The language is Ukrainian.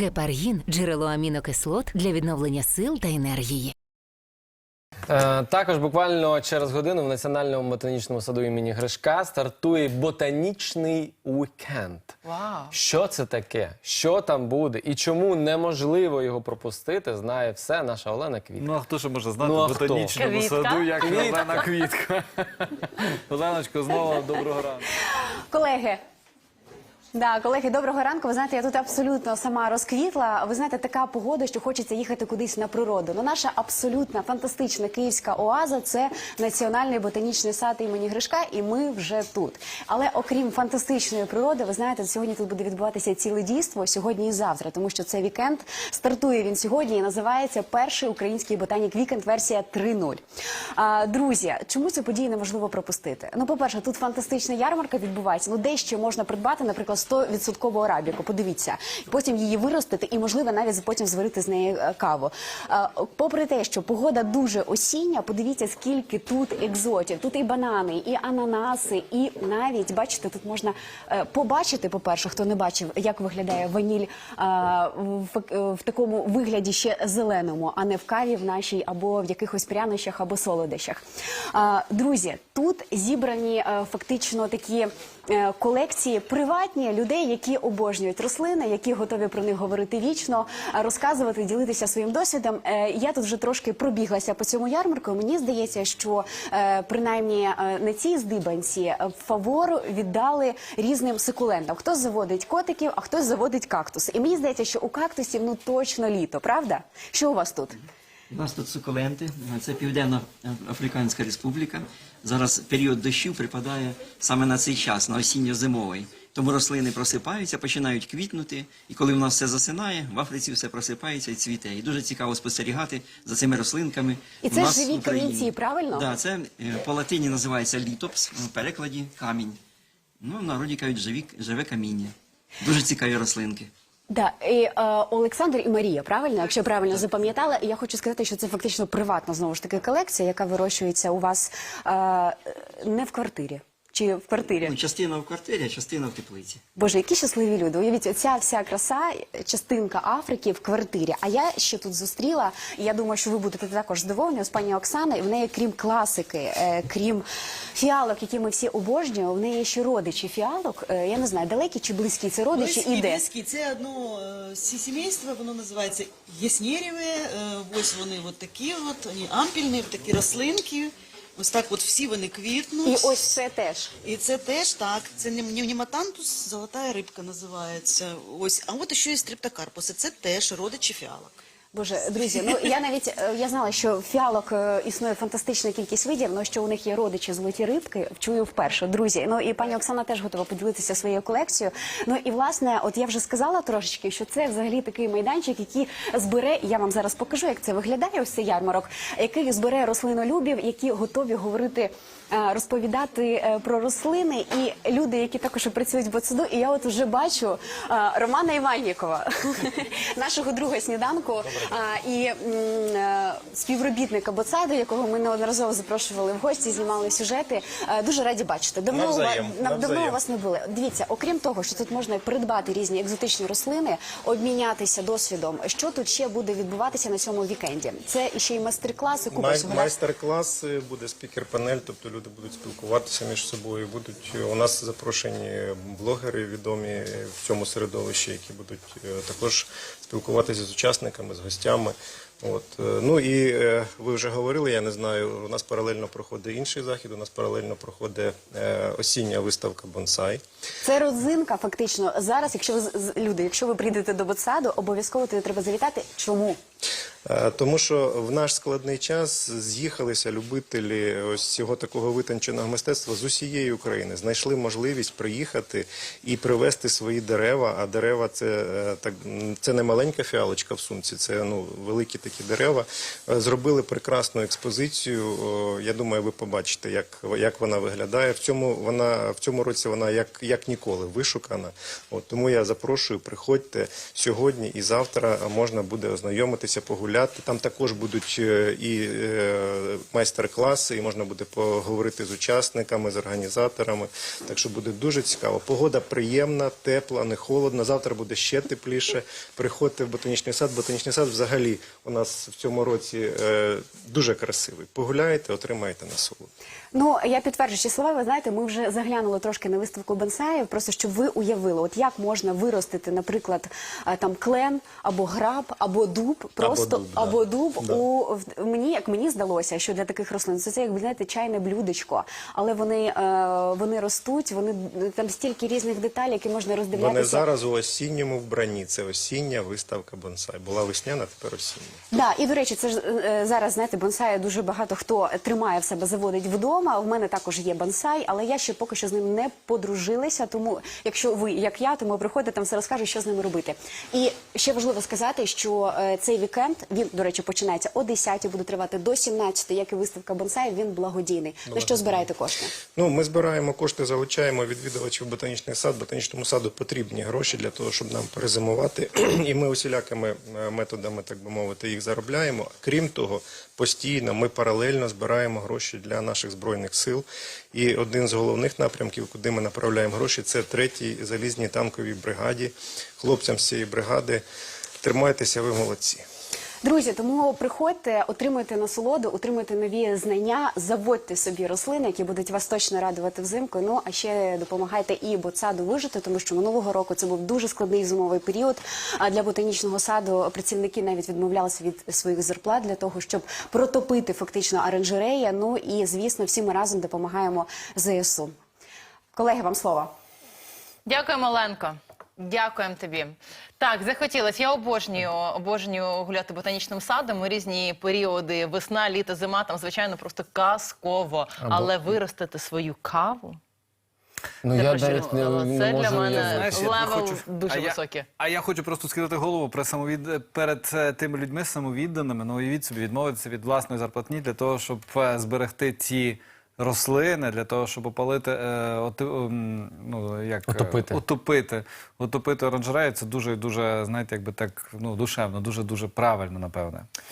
Гепаргін джерело амінокислот для відновлення сил та енергії. Е, також буквально через годину в Національному ботанічному саду імені Гришка стартує ботанічний уікенд. Вау. Що це таке? Що там буде? І чому неможливо його пропустити, знає все наша Олена Квітка. Ну а хто ж може знати Ну, а в хто? ботанічному Квітка. саду, як. Олена Квітка? Оленочко, знову доброго ранку. Колеги. Да, колеги, доброго ранку. Ви знаєте, я тут абсолютно сама розквітла. Ви знаєте, така погода, що хочеться їхати кудись на природу. Ну, наша абсолютна фантастична київська оаза це національний ботанічний сад імені Гришка, і ми вже тут. Але окрім фантастичної природи, ви знаєте, сьогодні тут буде відбуватися ціле дійство сьогодні і завтра, тому що це вікенд. Стартує він сьогодні і називається Перший український ботанік вікенд версія 3.0. А, Друзі, чому цю подію неможливо пропустити? Ну, по-перше, тут фантастична ярмарка відбувається. Ну, дещо можна придбати, наприклад, 100% арабіку. Подивіться, потім її виростити і, можливо, навіть потім зварити з неї е, каву. Попри те, що погода дуже осіння, подивіться, скільки тут екзотів. Тут і банани, і ананаси, і навіть бачите, тут можна е, побачити. По перше, хто не бачив, як виглядає ваніль в, такому вигляді ще зеленому, а не в каві в нашій або в якихось прянощах або солодощах. Друзі, тут зібрані е, фактично такі е, колекції приватні людей, які обожнюють рослини, які готові про них говорити вічно, розказувати, ділитися своїм досвідом. Е, Я тут вже трошки пробіглася по цьому ярмарку. Мені здається, що е, принаймні е, на цій здибанці е, фавор віддали різним сукулентам. Хтось заводить котиків, а хтось заводить кактуси. І мені здається, що у кактусів ну точно літо, правда? Що у вас тут? У нас тут сукуленти, це Південна Африканська Республіка. Зараз період дощів припадає саме на цей час, на осінньо-зимовий. Тому рослини просипаються, починають квітнути, і коли в нас все засинає, в Африці все просипається і цвіте. І дуже цікаво спостерігати за цими рослинками. І це нас живі в камінці, правильно? Да, це е, по латині називається літопс, в перекладі камінь. Ну, в народі кажуть живі, живе каміння. Дуже цікаві рослинки. Да, і, е, Олександр і Марія, правильно, якщо правильно запам'ятала, я хочу сказати, що це фактично приватна знову ж таки колекція, яка вирощується у вас е, не в квартирі чи в квартирі. Ну, частина в квартирі, а частина в теплиці. Боже, які щасливі люди. Уявіть, оця вся краса, частинка Африки в квартирі. А я ще тут зустріла, і я думаю, що ви будете також здивовані, ось пані Оксана, і в неї, крім класики, е, крім фіалок, які ми всі обожнюємо, в неї ще родичі фіалок. Е, я не знаю, далекі чи близькі це родичі Близькі, і де. близькі. Це одно е, сі- сімейство, воно називається Яснєрєве. Е, Ось вони от такі, от, вони ампільні, такі рослинки. Ось так от всі вони квітнуть. І ось це теж. І це теж так. Це не золота рибка називається. Ось, а от ще є стриптокарпуси. Це теж родичі фіалок. Боже, друзі, ну я навіть е, я знала, що фіалок е, існує фантастична кількість видів, але що у них є родичі золоті рибки, чую вперше. Друзі, ну і пані Оксана теж готова поділитися своєю колекцією. Ну і власне, от я вже сказала трошечки, що це взагалі такий майданчик, який збере. Я вам зараз покажу, як це виглядає. Ось цей ярмарок, який збере рослинолюбів, які готові говорити. е, Розповідати про рослини і люди, які також працюють в ботсаду. І я от вже бачу Романа Іваннікова, нашого друга сніданку і е, співробітника ботсаду, якого ми неодноразово запрошували в гості, знімали сюжети. Е, Дуже раді бачити. Давно, давно у вас не були. Дивіться, окрім того, що тут можна придбати різні екзотичні рослини, обмінятися досвідом. Що тут ще буде відбуватися на цьому вікенді? Це ще й майстер-класи, купа Май- всього. да? Майстер-класи, буде спікер-панель, тобто люди будуть спілкуватися між собою. Будуть у нас запрошені блогери відомі в цьому середовищі, які будуть е, також спілкуватися з учасниками, з гостями. От е, ну і е, ви вже говорили, я не знаю. У нас паралельно проходить інший захід. У нас паралельно проходить е, осіння виставка бонсай. Це родзинка, фактично. Зараз, якщо ви люди, якщо ви прийдете до ботсаду, обов'язково туди треба завітати. Чому? Е, Тому що в наш складний час з'їхалися любителі ось цього такого витонченого мистецтва з усієї України, знайшли можливість приїхати і привезти свої дерева. А дерева це е, так це не маленька фіалочка в сумці, це ну великі такі дерева. Е, Зробили прекрасну експозицію. Я думаю, ви побачите, як, як вона виглядає. В цьому вона в цьому році вона як, як ніколи вишукана. От тому я запрошую, приходьте сьогодні і завтра можна буде ознайомитися, погуляти. Погуляти. Там також будуть е, і е, майстер-класи, і можна буде поговорити з учасниками, з організаторами. Так що буде дуже цікаво. Погода приємна, тепла, не холодна. Завтра буде ще тепліше. Приходьте в ботанічний сад. Ботанічний сад взагалі у нас в цьому році е, дуже красивий. Погуляєте, отримаєте насолоду. Ну я підтверджую ці слова. Ви знаєте, ми вже заглянули трошки на виставку бонсаїв, просто щоб ви уявили, от як можна виростити, наприклад, там клен або граб, або дуб, просто дуб, да. або дуб Да. у в- мені, як мені здалося, що для таких рослин це, це як знаєте, чайне блюдечко, але вони, е, вони ростуть, вони там стільки різних деталей, які можна роздивлятися. Вони зараз у осінньому вбранні. Це осіння виставка бонсай. Була весняна, тепер осіння. Да, і до речі, це ж е, зараз знаєте, бонсай дуже багато хто тримає в себе, заводить вдома. В мене також є бонсай, але я ще поки що з ним не подружилася. Тому, якщо ви, як я, тому приходите, там все розкажу, що з ними робити. І ще важливо сказати, що е, цей вікенд він, до речі, починається о 10 буде тривати до 17 як і виставка бонсай. Він благодійний. На що збираєте кошти? Ну, ми збираємо кошти, залучаємо відвідувачів ботанічний сад. Ботанічному саду потрібні гроші для того, щоб нам перезимувати. І ми усілякими е, методами, так би мовити, їх заробляємо. Крім того, постійно ми паралельно збираємо гроші для наших збройних сил. І один з головних напрямків, куди ми направляємо гроші, це третій залізній танковій бригаді. Хлопцям з цієї бригади тримайтеся, ви молодці. Друзі, тому приходьте, отримуйте насолоду, отримуйте нові знання, заводьте собі рослини, які будуть вас точно радувати взимку. Ну а ще допомагайте і ботсаду вижити, тому що минулого року це був дуже складний зимовий період. А для ботанічного саду працівники навіть відмовлялися від своїх зарплат для того, щоб протопити фактично оранжерея. Ну і звісно, всі ми разом допомагаємо ЗСУ. Колеги, вам слово. Дякуємо, Ленко. Дякуємо тобі. Так, захотілося. Я обожнюю, обожнюю гуляти ботанічним садом у різні періоди весна, літо, зима. Там, звичайно, просто казково. Але виростити свою каву. Ну я про навіть не, Це не можу для мене уявити. Знаєш, я левел хочу- дуже а я- високий. А я хочу просто скидати голову при самовід... перед е, тими людьми самовідданими. Ну, уявіть собі, відмовитися від власної зарплатні для того, щоб е, зберегти ці рослини, для того, щоб опалити, е, ем, ну, як, е, Утопити. утопити, утопити оранжерею. Це дуже, дуже, знаєте, якби так, ну, душевно, дуже, дуже правильно, напевне.